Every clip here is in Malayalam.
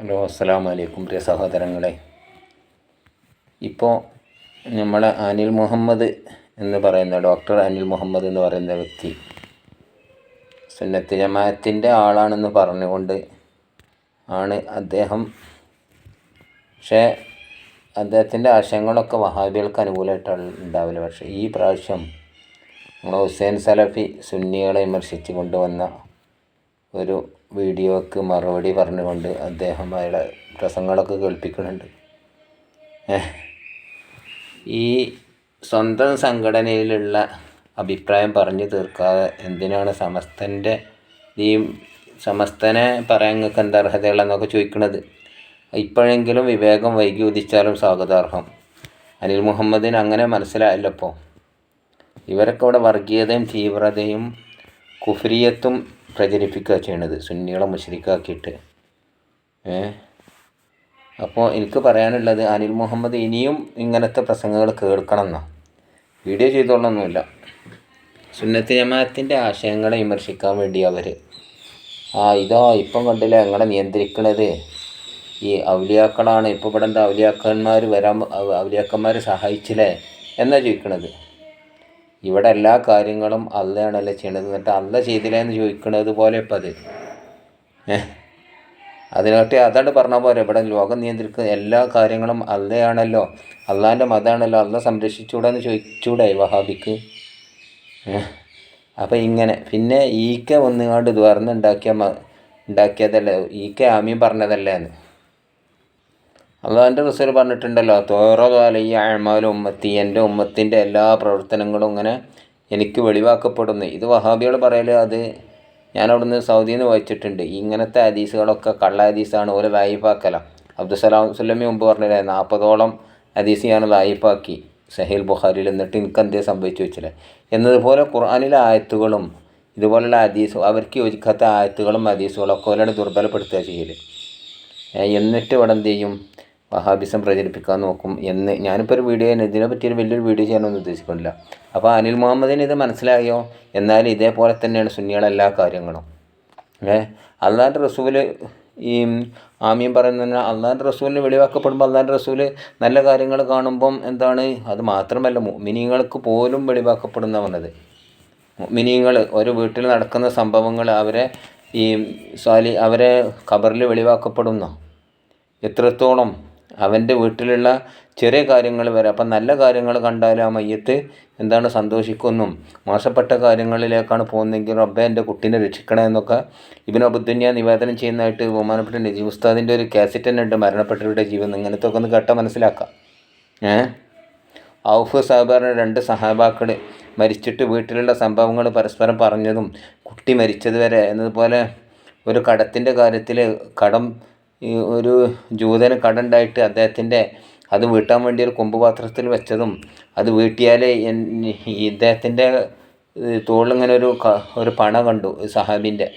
ഹലോ അസ്സാം വലൈക്കും പ്രിയ സഹോദരങ്ങളെ. ഇപ്പോൾ നമ്മൾ അനിൽ മുഹമ്മദ് എന്ന് പറയുന്ന ഡോക്ടർ അനിൽ മുഹമ്മദ് എന്ന് പറയുന്ന വ്യക്തി സുന്നത്ത് ജമാഅത്തിന്റെ ആളാണെന്ന് പറഞ്ഞുകൊണ്ട് ആണ് അദ്ദേഹം. പക്ഷേ അദ്ദേഹത്തിന്റെ ആശയങ്ങളൊക്കെ വഹാബികൾക്ക് അനുകൂലമായിട്ടാണ് ഉണ്ടാവില്ല പക്ഷേ ഈ പ്രാവശ്യം നമ്മൾ ഹുസൈൻ സലഫി സുന്നികളെ വിമർശിച്ച് കൊണ്ടുവന്ന ഒരു വീഡിയോക്ക് മറുപടി പറഞ്ഞുകൊണ്ട് അദ്ദേഹം അയാളെ പ്രസംഗങ്ങളൊക്കെ കേൾപ്പിക്കുന്നുണ്ട്. ഈ സ്വന്തം സംഘടനയിലുള്ള അഭിപ്രായം പറഞ്ഞു തീർക്കാതെ എന്തിനാണ് സമസ്തന്റെ ഈ സമസ്തനെ പറയാൻ നിങ്ങൾക്ക് എന്താ അർഹതയുള്ളതെന്നൊക്കെ ചോദിക്കുന്നത്. ഇപ്പോഴെങ്കിലും വിവേകം വൈകി ഉദിച്ചാലും സ്വാഗതാർഹം. അനിൽ മുഹമ്മദിന് അങ്ങനെ മനസ്സിലായല്ലോ ഇപ്പോൾ ഇവരൊക്കെ ഇവിടെ വർഗീയതയും തീവ്രതയും കുഫ്രിയത്തും പ്രചരിപ്പിക്കുക ചെയ്യണത് സുന്നികളെ മുഷരിക്കാക്കിയിട്ട്. ഏ? അപ്പോൾ എനിക്ക് പറയാനുള്ളത് അനിൽ മുഹമ്മദ് ഇനിയും ഇങ്ങനത്തെ പ്രസംഗങ്ങൾ കേൾക്കണം എന്നാ വീഡിയോ ചെയ്തോളൊന്നുമില്ല സുന്നത്ത് ജമാഅത്തിന്റെ ആശയങ്ങളെ വിമർശിക്കാൻ വേണ്ടി അവർ ആ ഇതോ ഇപ്പം കണ്ടില്ല ഞങ്ങളെ നിയന്ത്രിക്കണത്? ഈ ഔലിയാക്കളാണ് ഇപ്പോൾ ഇവിടെ എന്താ ഔലിയാക്കന്മാർ വരാൻ ഔലിയാക്കന്മാർ സഹായിച്ചില്ലേ? എന്നാ ചോദിക്കണത്? ഇവിടെ എല്ലാ കാര്യങ്ങളും അല്ലയാണല്ലോ ചെയ്യണത്. എന്നിട്ട് അല്ല ചെയ്തില്ലേ എന്ന് ചോദിക്കുന്നത് പോലെ ഇപ്പം അത്. അതിനൊക്കെ അതാണ് പറഞ്ഞ പോലെ ഇവിടെ ലോകം നിയന്ത്രിക്കുന്ന എല്ലാ കാര്യങ്ങളും അല്ലയാണല്ലോ അള്ളാന്റെ മതമാണല്ലോ അല്ല സംരക്ഷിച്ചൂടെ എന്ന് ചോദിച്ചൂടെ വഹാബിക്ക്. അപ്പോൾ ഇങ്ങനെ. പിന്നെ ഈക്ക ഒന്നുകാണ്ട് ദ്വാർന്നുണ്ടാക്കിയ ഉണ്ടാക്കിയതല്ലേ? ഈക്ക ആമീൻ പറഞ്ഞതല്ലേ എന്ന്. അള്ളാഹിന്റെ റസൂൽ പറഞ്ഞിട്ടുണ്ടല്ലോ തോറകാല ഈ അഴമാലും ഉമ്മത്തി എന്റെ ഉമ്മത്തിന്റെ എല്ലാ പ്രവർത്തനങ്ങളും ഇങ്ങനെ എനിക്ക് വെളിവാക്കപ്പെടുന്നു. ഇത് വഹാബികൾ പറയൽ അത് ഞാൻ അവിടുന്ന് സൗദിയിൽ നിന്ന് വായിച്ചിട്ടുണ്ട്. ഇങ്ങനത്തെ ഹദീസുകളൊക്കെ കള്ള ഹദീസാണ് ഓരോ ലൈഫാക്കല അബ്ദുസലാം സുല്ലമി മുമ്പ് പറഞ്ഞില്ലേ നാൽപ്പതോളം ഹദീസ് ഞാൻ ലൈഫാക്കി സഹീൽ ബുഖാരിയിൽ എന്നിട്ട് എനിക്ക് എന്തേ സംഭവിച്ചു വെച്ചില്ലേ എന്നതുപോലെ ഖുർആാനിലെ ആയത്തുകളും ഇതുപോലുള്ള ഹദീസ് അവർക്ക് യോജിക്കാത്ത ആയത്തുകളും ഹദീസുകളൊക്കെ ഓരോട് ദുർബലപ്പെടുത്തുക ചെയ്യൽ എന്നിട്ട് ഇവിടെ എന്ത് ചെയ്യും? വഹാബിസം പ്രചരിപ്പിക്കാൻ നോക്കും എന്ന്. ഞാനിപ്പോൾ ഒരു വീഡിയോ ഇതിനെ പറ്റിയൊരു വലിയൊരു വീഡിയോ ചെയ്യാനൊന്നും ഉദ്ദേശിക്കുന്നില്ല. അപ്പോൾ അനിൽ മുഹമ്മദിന് ഇത് മനസ്സിലായോ? എന്നാൽ ഇതേപോലെ തന്നെയാണ് സുന്നികൾ എല്ലാ കാര്യങ്ങളും. ഏ? അള്ളാന്റെ റസൂൽ ഈ ആമിയും പറയുന്ന അള്ളാന്റെ റസൂലിന് വെളിവാക്കപ്പെടുമ്പോൾ അള്ളാന്റെ റസൂൽ നല്ല കാര്യങ്ങൾ കാണുമ്പം എന്താണ്? അത് മാത്രമല്ല മിനിങ്ങൾക്ക് പോലും വെളിവാക്കപ്പെടുന്ന വന്നത്. മിനിങ്ങൾ ഒരു വീട്ടിൽ നടക്കുന്ന സംഭവങ്ങൾ അവരെ ഈ സാലി അവരെ ഖബറിൽ വെളിവാക്കപ്പെടുന്ന? എത്രത്തോളം അവന്റെ വീട്ടിലുള്ള ചെറിയ കാര്യങ്ങൾ വരെ. അപ്പം നല്ല കാര്യങ്ങൾ കണ്ടാൽ ആ മയ്യത്ത് എന്താണ് സന്തോഷിക്കുന്നും. മോശപ്പെട്ട കാര്യങ്ങളിലേക്കാണ് പോകുന്നതെങ്കിൽ റബ്ബെ എന്റെ കുട്ടീനെ രക്ഷിക്കണേ എന്നൊക്കെ ഇബിൻ അബുദ്ദുന്യ നിവേദനം ചെയ്യുന്നതായിട്ട് ബഹുമാനപ്പെട്ട നജീബ് ഉസ്താദിന്റെ ഒരു കാസറ്റ് തന്നെ ഉണ്ട് മരണപ്പെട്ടവരുടെ ജീവൻ ഇങ്ങനത്തെ ഒക്കെ ഒന്ന് കേട്ടാൽ മനസ്സിലാക്കാം. ഏ? ഔഫ് സാഹിബാറിന് രണ്ട് സഹാബാക്കൾ മരിച്ചിട്ട് വീട്ടിലുള്ള സംഭവങ്ങൾ പരസ്പരം പറഞ്ഞതും കുട്ടി മരിച്ചത് വരെ എന്നതുപോലെ ഒരു കടത്തിന്റെ കാര്യത്തിൽ കടം ഈ ഒരു ജൂതന് കടമുണ്ടായിട്ട് അദ്ദേഹത്തിന്റെ അത് വീട്ടാൻ വേണ്ടി ഒരു കൊമ്പ് പാത്രത്തിൽ വെച്ചതും അത് വീട്ടിയാൽ ഇദ്ദേഹത്തിന്റെ തോളിലിങ്ങനെ ഒരു ഒരു പണ കണ്ടു സഹാബിന്റെ.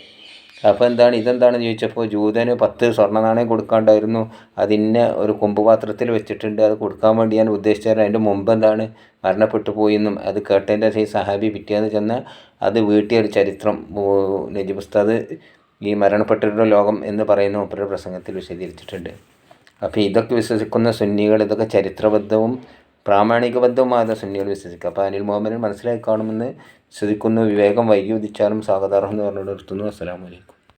അപ്പോൾ എന്താണ് ഇതെന്താണെന്ന് ചോദിച്ചപ്പോൾ ജൂതന് പത്ത് സ്വർണ നാണയം കൊടുക്കാണ്ടായിരുന്നു. അതിന്നെ ഒരു കൊമ്പ് പാത്രത്തിൽ വെച്ചിട്ടുണ്ട്. അത് കൊടുക്കാൻ വേണ്ടി ഞാൻ ഉദ്ദേശിച്ചത് അതിന്റെ മുമ്പ് എന്താണ് മരണപ്പെട്ടു പോയെന്നും അത് കേട്ടതിന്റെ സഹാബി പിറ്റേന്ന് ചെന്ന് അത് വീട്ടിയ ഒരു ചരിത്രം. നജീബ് ഉസ്താദ് ഈ മരണപ്പെട്ടവരുടെ ലോകം എന്ന് പറയുന്ന മൂപ്പരുടെ പ്രസംഗത്തിൽ വിശദീകരിച്ചിട്ടുണ്ട്. അപ്പോൾ ഇതൊക്കെ വിശ്വസിക്കുന്ന സുന്നികൾ ഇതൊക്കെ ചരിത്രബദ്ധവും പ്രാമാണികബദ്ധവുമായ സുന്നികൾ വിശ്വസിക്കുക. അപ്പോൾ അനിൽ മുഹമ്മദിന് മനസ്സിലാക്കി കാണുമെന്ന് വിശ്വസിക്കുന്നു. വിവേകം വൈകി ഉദിച്ചാലും സ്വാഗതാർഹം എന്ന് പറഞ്ഞുകൊണ്ട് നിർത്തുന്നു. അസ്സലാമലൈക്കും